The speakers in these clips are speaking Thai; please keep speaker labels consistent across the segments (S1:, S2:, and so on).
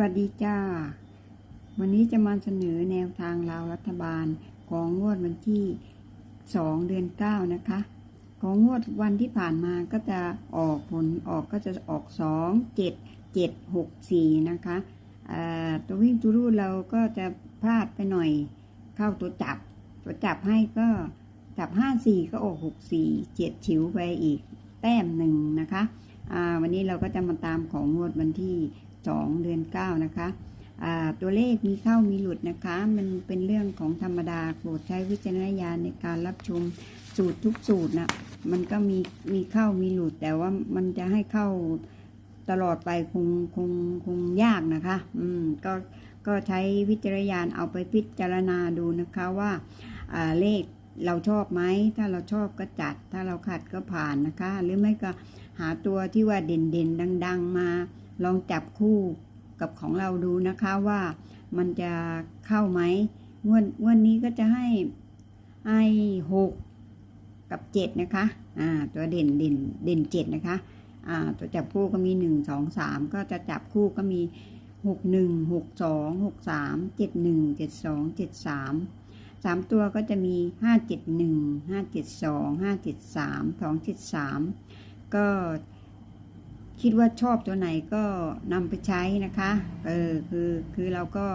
S1: วัสดีจ้า วันนี้จะมาเสนอแนวทางราวรัฐบาลของงวดวันที่ 2 เดือน 9 นะคะ ของงวดวันที่ผ่านมาก็จะออกผลออกก็จะออก 2 7 7 6 4 นะคะตัววิ่งตัวรูเราก็จะพลาดไปหน่อยเข้าตัวจับ ตัวจับให้ก็จับ 5 4 ก็ออก 6 4 7ฉิวไปอีกแต้มหนึ่งนะคะวันนี้เราก็จะมาตามของงวดวันที่ 2 เดือน 9 นะคะตัวเลขมีเข้ามีหลุดนะคะ มันเป็นเรื่องของธรรมดาโปรดใช้วิจารณญาณในการรับชมสูตรทุกสูตรนะมันก็มีมีเข้ามีหลุด แต่ว่ามันจะให้เข้าตลอดไปคงคงคงยากนะคะ อืมก็ก็ใช้วิจารณญาณเอาไปพิจารณาดูนะคะว่าเลขเราชอบไหมถ้าเราชอบก็จัด ถ้าเราขัดก็ผ่านนะคะ หรือไม่ก็หาตัวที่ว่าเด่นเด่นๆดัง ๆ มา ลองจับคู่กับของเราดูนะคะว่ามันจะเข้าไหมงวดงวดนี้ก็จะให้ไอหกกับเจ็ดนะคะ อ่า ตัวเด่นเด่นเด่นเจ็ดนะคะ อ่า ตัวจับคู่ก็มีหนึ่งสองสามก็จะจับคู่ก็มีหกหนึ่งหกสองหกสามเจ็ดหนึ่งเจ็ดสองเจ็ดสามสามตัวก็จะมีห้าเจ็ดหนึ่งห้าเจ็ดสองห้าเจ็ดสามสองเจ็ดสามก็ คิดว่าชอบตัวไหนก็นำไปใช้นะคะ เออคือคือเราก็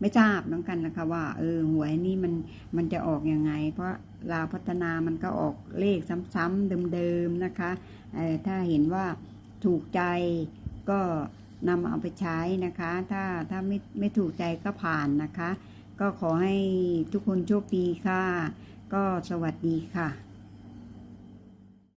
S1: ไม่ทราบน้องกันนะคะ ว่า เออหวยนี่มันมันจะออกยังไง เพราะลาวพัฒนามันก็ออกเลขซ้ำๆเดิมๆนะคะเออถ้าเห็นว่าถูกใจก็นำเอาไปใช้นะคะ ถ้าถ้าไม่ไม่ถูกใจก็ผ่านนะคะ ก็ขอให้ทุกคนโชคดีค่ะ ก็สวัสดีค่ะ